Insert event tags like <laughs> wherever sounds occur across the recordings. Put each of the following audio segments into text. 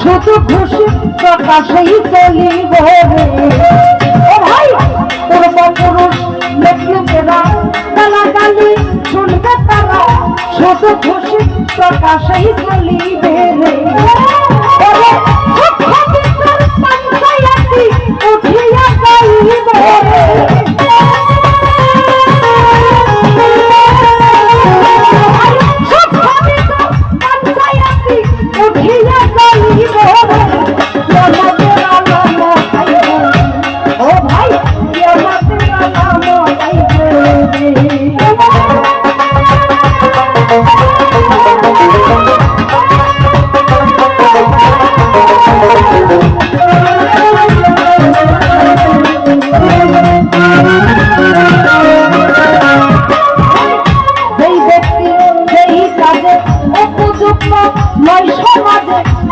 শুধু খুশি প্রকাশেই চলিব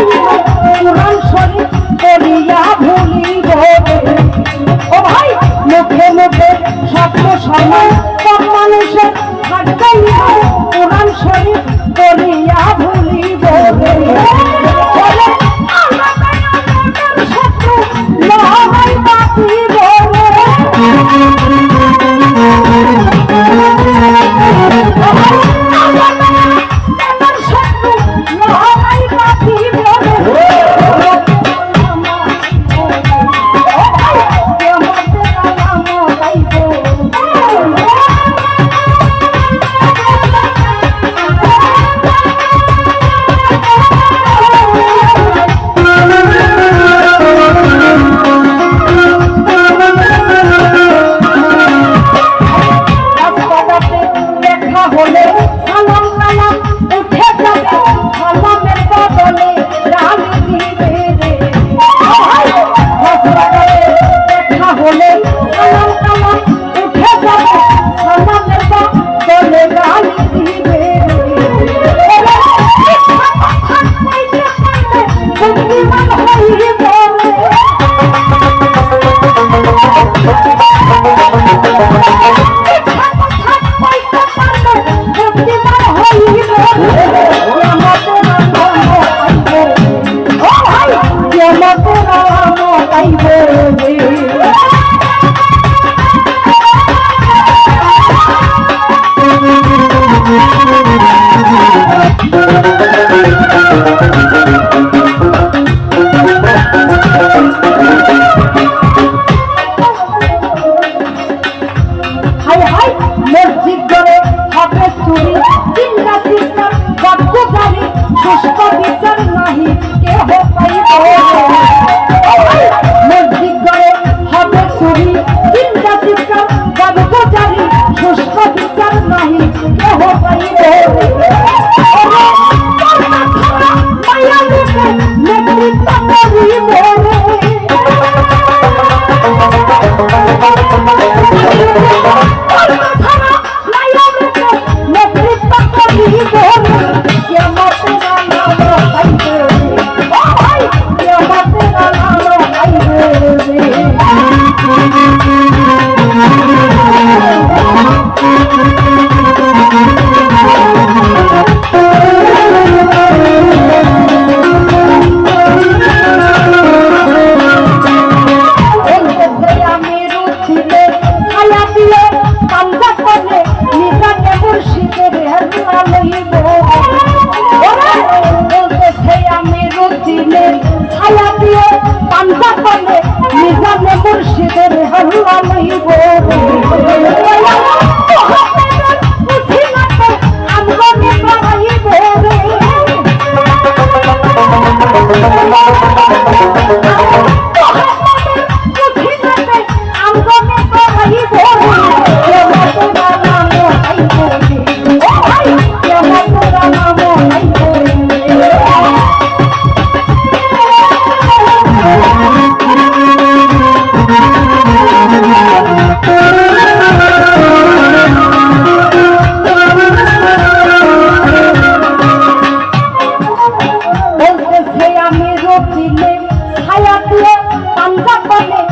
Thank <laughs> you. ভালো মসজিদ গড়ে, হবে চুরি চিন্তা চিন্তা গর্ব জানি দুষ্ট বিচার নাহি, কেহ পাইব মসজিদ গড়ে, হবে চুরি চিন্তা চিন্তা গর্ব জানি দুষ্ট বিচার নাহি, কেহ পাইব কিনে ছায়া দিয়ে পাঞ্জা করে